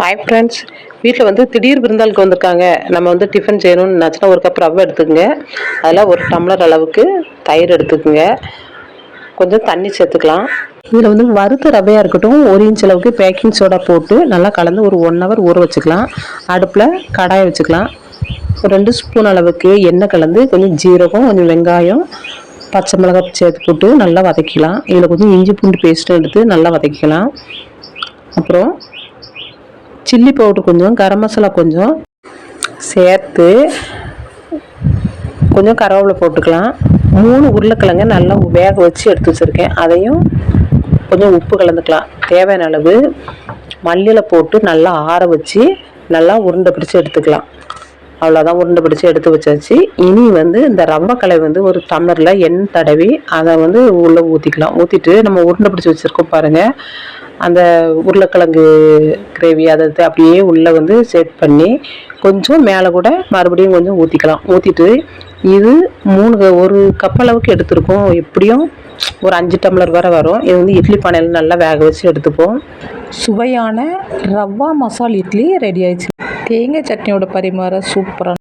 Hi friends வீட்டில் வந்து திடீர் விருந்தாளுக்கு வந்திருக்காங்க. நம்ம வந்து டிஃபன் செய்யணும்னு நினச்சினா ஒரு கப் ரவை எடுத்துக்கோங்க. அதில் ஒரு டம்ளர் அளவுக்கு தயிர் எடுத்துக்கோங்க. கொஞ்சம் தண்ணி சேர்த்துக்கலாம். இதில் வந்து வறுத்த ரவையாக இருக்கட்டும் ஒரு இன்ச் அளவுக்கு பேக்கிங் சோடா போட்டு நல்லா கலந்து ஒரு ஒன் ஹவர் ஊற வச்சுக்கலாம். அடுப்பில் கடாயை வச்சுக்கலாம். ஒரு ரெண்டு ஸ்பூன் அளவுக்கு எண்ணெய் கலந்து கொஞ்சம் ஜீரகம் கொஞ்சம் வெங்காயம் பச்சை மிளகாய் சேர்த்து போட்டு நல்லா வதக்கிக்கலாம். இதில் கொஞ்சம் இஞ்சி பூண்டு பேஸ்ட்டும் எடுத்து நல்லா வதக்கிக்கலாம். அப்புறம் சில்லி பவுடர் கொஞ்சம் கரம் மசாலா கொஞ்சம் சேர்த்து கொஞ்சம் கருவேப்பிலை போட்டுக்கலாம். மூணு உருளைக்கிழங்க நல்லா வேக வச்சு எடுத்து வச்சுருக்கேன். அதையும் கொஞ்சம் உப்பு கலந்துக்கலாம். தேவையான அளவு மல்லியில் போட்டு நல்லா ஆற வச்சு நல்லா உருண்டை பிடிச்சி எடுத்துக்கலாம். அவ்வளோதான் உருண்டை பிடிச்சி எடுத்து வச்சாச்சு. இனி வந்து இந்த ரவை கலை வந்து ஒரு டம்ளரில் எண்ணெய் தடவி அதை வந்து உள்ளே ஊற்றிக்கலாம் ஊற்றிட்டு நம்ம உருண்டை பிடிச்சி வச்சுருக்கோம் பாருங்கள் அந்த உருளைக்கிழங்கு கிரேவி அதை அப்படியே உள்ளே வந்து செட் பண்ணி கொஞ்சம் மேலே கூட மறுபடியும் கொஞ்சம் ஊற்றிக்கலாம் ஊற்றிட்டு இது மூணு க- ஒரு கப் அளவுக்கு எடுத்திருக்கோம். எப்படியும் ஒரு அஞ்சு டம்ளர் வரை வரும். இது வந்து இட்லி பானையில் நல்லா வேக வச்சு எடுத்துப்போம். சுவையான ரவா மசால் இட்லி ரெடி ஆயிடுச்சு. தேங்காய் சட்னியோட பரிமாற சூப்பராக